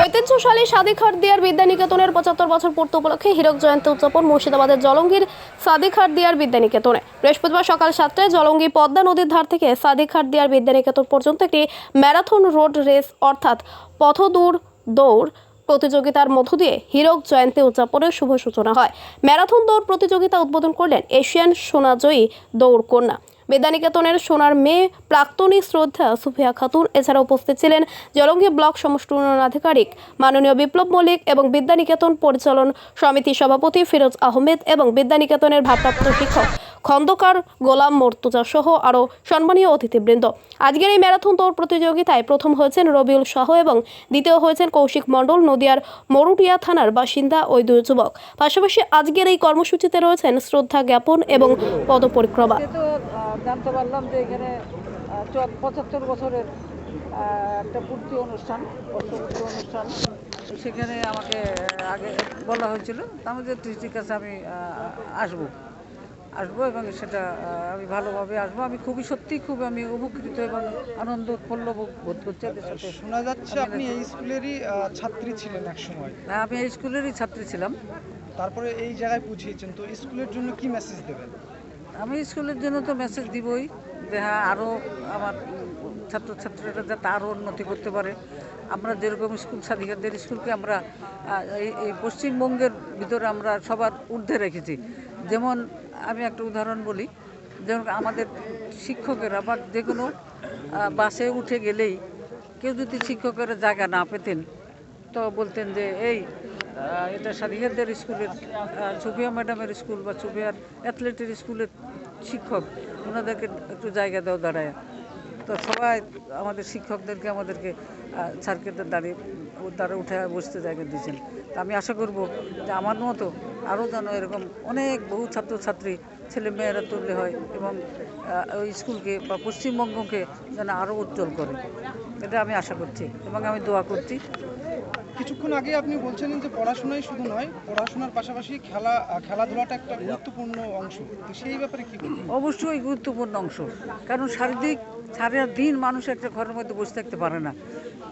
ঐতিহ্যশালী সাদিখার বিদ্যা বিদ্যানিকেতনের পঁচাত্তর বছর পূর্ত উপলক্ষে হীরক জয়ন্তী উদযাপন মুর্শিদাবাদের জলঙ্গির সাদিখার বিদ্যা বিদ্যানিকেতনে। বৃহস্পতিবার সকাল সাতটায় জলঙ্গি পদ্মা নদীর ধার থেকে সাদিখার বিদ্যা বিদ্যানিকেতন পর্যন্ত একটি ম্যারাথন রোড রেস অর্থাৎ পথদূর দৌড় প্রতিযোগিতার মধ্য দিয়ে হীরক জয়ন্তী উদযাপনের শুভ সূচনা হয়। ম্যারাথন দৌড় প্রতিযোগিতা উদ্বোধন করলেন এশিয়ান সোনাজয়ী দৌড় কন্যা বিদ্যানিকেতনের সোনার মেয়ে প্রাক্তনী শ্রদ্ধা সুফিয়া খাতুন। এছাড়া উপস্থিত ছিলেন জলঙ্গি ব্লক সমষ্টি উন্নয়ন আধিকারিক মাননীয় বিপ্লব মল্লিক এবং বিদ্যানিকেতন পরিচালন সমিতি সভাপতি ফিরোজ আহমেদ এবং বিদ্যানিকেতনের ভারপ্রাপ্ত শিক্ষক খন্দকার গোলাম মর্তুজা সহ আরও সম্মানীয় অতিথিবৃন্দ। আজকের এই ম্যারাথন দৌড় প্রতিযোগিতায় প্রথম হয়েছেন রবিউল শাহ এবং দ্বিতীয় হয়েছেন কৌশিক মণ্ডল নদিয়ার মরুটিয়া থানার বাসিন্দা ওই দুই যুবক। পাশাপাশি আজকের এই কর্মসূচিতে রয়েছেন শ্রদ্ধা জ্ঞাপন এবং পদপরিক্রমা। জানতে পারলাম যে এখানে পঁচাত্তর বছরের একটা পূর্তি অনুষ্ঠান বর্ষপূর্তি অনুষ্ঠান। সেখানে আমাকে আগে বলা হয়েছিল আমি যে ঠিক আছে আমি আসব। আসব এবং সেটা আমি ভালোভাবে আসব। আমি খুবই সত্যি খুব আমি উপকৃত এবং আনন্দ উৎফুল্ল বোধ করছি শোনা যাচ্ছে আপনি এই স্কুলেরই ছাত্রী ছিলেন এক সময় হ্যাঁ, আমি এই স্কুলেরই ছাত্রী ছিলাম। তারপরে এই জায়গায় পৌঁছিয়েছেন তো স্কুলের জন্য কি মেসেজ দেবেন? আমি স্কুলের জন্য তো মেসেজ দিবই যে হ্যাঁ আরও আমার ছাত্রছাত্রীরা যাতে আরও উন্নতি করতে পারে। আমরা যেরকম স্কুল স্বাধিকারদের স্কুলকে আমরা এই এই পশ্চিমবঙ্গের ভিতরে আমরা সবার ঊর্ধ্বে রেখেছি। যেমন আমি একটা উদাহরণ বলি, যেমন আমাদের শিক্ষকেরা বা যে কোনো বাসে উঠে গেলেই কেউ যদি শিক্ষকের জায়গা না পেতেন, তো বলতেন যে, এই এটা সাদিহাদের স্কুলের সুফিয়া ম্যাডামের স্কুল বা সুফিয়ার অ্যাথলেটের স্কুলের শিক্ষক, ওনাদেরকে একটু জায়গা দেওয়া দাঁড়ায়। তো সবাই আমাদের শিক্ষকদেরকে আমাদেরকে আহ, স্যারকে দাঁড়িয়ে তারা উঠে বসতে জায়গা দিয়েছেন। তা আমি আশা করব যে আমার মতো আরও যেন এরকম অনেক বহু ছাত্রছাত্রী ছেলে মেয়েরা তুললে হয় এবং ওই স্কুলকে বা পশ্চিমবঙ্গকে যেন আরও উজ্জ্বল করে। এটা আমি আশা করছি এবং আমি দোয়া করছি। কিছুক্ষণ আগে আপনি বলছিলেন যে পড়াশোনাই শুধু নয়, পড়াশোনার পাশাপাশি খেলা, খেলাধুলাটা একটা গুরুত্বপূর্ণ অংশ। তো সেই ব্যাপারে কি অবশ্যই গুরুত্বপূর্ণ অংশ। কারণ শারীরিক সারা দিন মানুষ একটা ঘরের মধ্যে বসে থাকতে পারে না।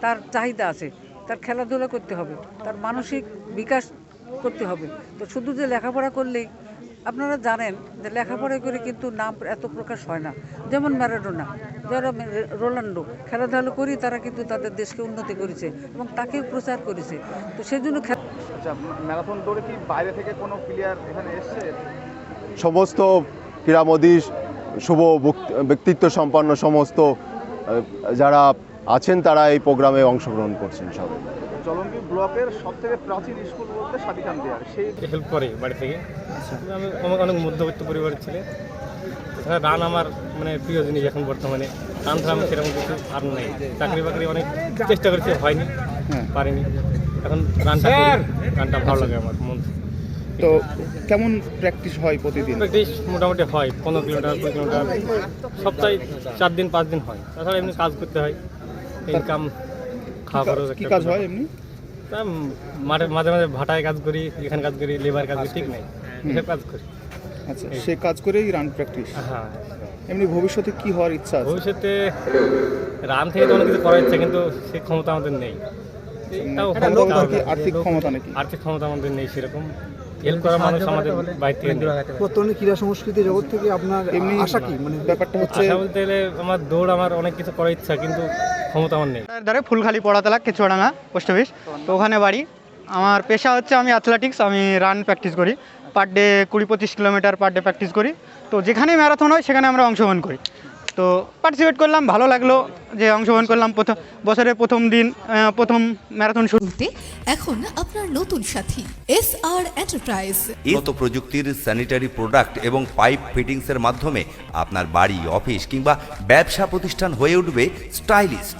তার চাহিদা আছে, তার খেলাধুলা করতে হবে, তার মানসিক বিকাশ করতে হবে। তো শুধু যে লেখাপড়া করলেই আপনারা জানেন যে লেখাপড়া করে কিন্তু নাম এত প্রকাশ হয় না। যেমন ম্যারাডোনা যারা রোনাল্ডো খেলাধুলা করি তারা কিন্তু তাদের দেশকে উন্নতি করেছে এবং তাকেও প্রচার করেছে। তো সেই জন্য আচ্ছা ম্যারাথন দৌড়ে কি বাইরে থেকে কোনো প্লেয়ার এখানে এসছে? সমস্ত ক্রীড়ামোদী শুভ ব্যক্তিত্ব সম্পন্ন সমস্ত যারা আছেন তারা এই প্রোগ্রামে অংশগ্রহণ করছেন সবাই। জলঙ্গি ব্লকের সব থেকে প্রাচীন স্কুল বলতে সাদিকান দেয়ার সেই হেল্প করে বাড়ি থেকে? আমি আমাকে অনেক মধ্যবিত্ত পরিবারের ছেলে। এছাড়া রান আমার মানে প্রিয় জিনিস এখন বর্তমানে। রান ছাড়া আমি সেরকম কিছু আর নেই। চাকরি বাকরি অনেক চেষ্টা করেছি হয়নি পারিনি। এখন রানটা রানটা ভালো লাগে আমার মন। তো কেমন প্র্যাকটিস হয় প্রতিদিন? প্র্যাকটিস মোটামুটি হয় পনেরো কিলোমিটার কুড়ি কিলোমিটার। সপ্তাহে চার দিন পাঁচ দিন হয়। তাছাড়া এমনি কাজ করতে হয়। ইনকাম খাওয়া খরচ কি কাজ হয় এমনি? মাঠে মাঝে মাঝে ভাটায় কাজ করি এখানে কাজ করি লেবার কাজ করি ঠিক নেই। এসব কাজ করি। আচ্ছা সে কাজ করেই রান প্র্যাকটিস হ্যাঁ। এমনি ভবিষ্যতে কি হওয়ার ইচ্ছা আছে? ভবিষ্যতে রান থেকে তো অনেক কিছু করার ইচ্ছা কিন্তু সেই ক্ষমতা আমাদের নেই। আর্থিক ক্ষমতা নাকি? আর্থিক ক্ষমতা আমাদের নেই সেরকম। হেল্প করার মানুষ আমাদের বাইরে থেকে। বর্তমানে ক্রীড়া সংস্কৃতি জগৎ থেকে আপনার এমনি আশা কি? মানে ব্যাপারটা হচ্ছে বলতে গেলে আমার দৌড় আমার অনেক কিছু করার ইচ্ছা কিন্তু ক্ষমতা আমার নেই। ধারে ফুলখালি পড়াতলা কেচুয়াডাঙ্গা পোস্ট অফিস। তো ওখানে বাড়ি। আমার পেশা হচ্ছে আমি অ্যাথলেটিক্স আমি রান প্র্যাকটিস করি। পার ডে কুড়ি পঁচিশ কিলোমিটার পার ডে প্র্যাকটিস করি। তো যেখানেই ম্যারাথন হয় সেখানে আমরা অংশগ্রহণ করি। তো পার্টিসিপেট করলাম ভালো লাগল যে অংশগ্রহণ করলাম। প্রথম বছরের প্রথম দিন প্রথম ম্যারাথন শুরু। বলতে এখন আপনার নতুন সাথী এস আর এন্টারপ্রাইজ উন্নত প্রযুক্তির স্যানিটারি প্রোডাক্ট এবং পাইপ ফিটিংসের মাধ্যমে আপনার বাড়ি অফিস কিংবা ব্যবসা প্রতিষ্ঠান হয়ে উঠবে স্টাইলিস্ট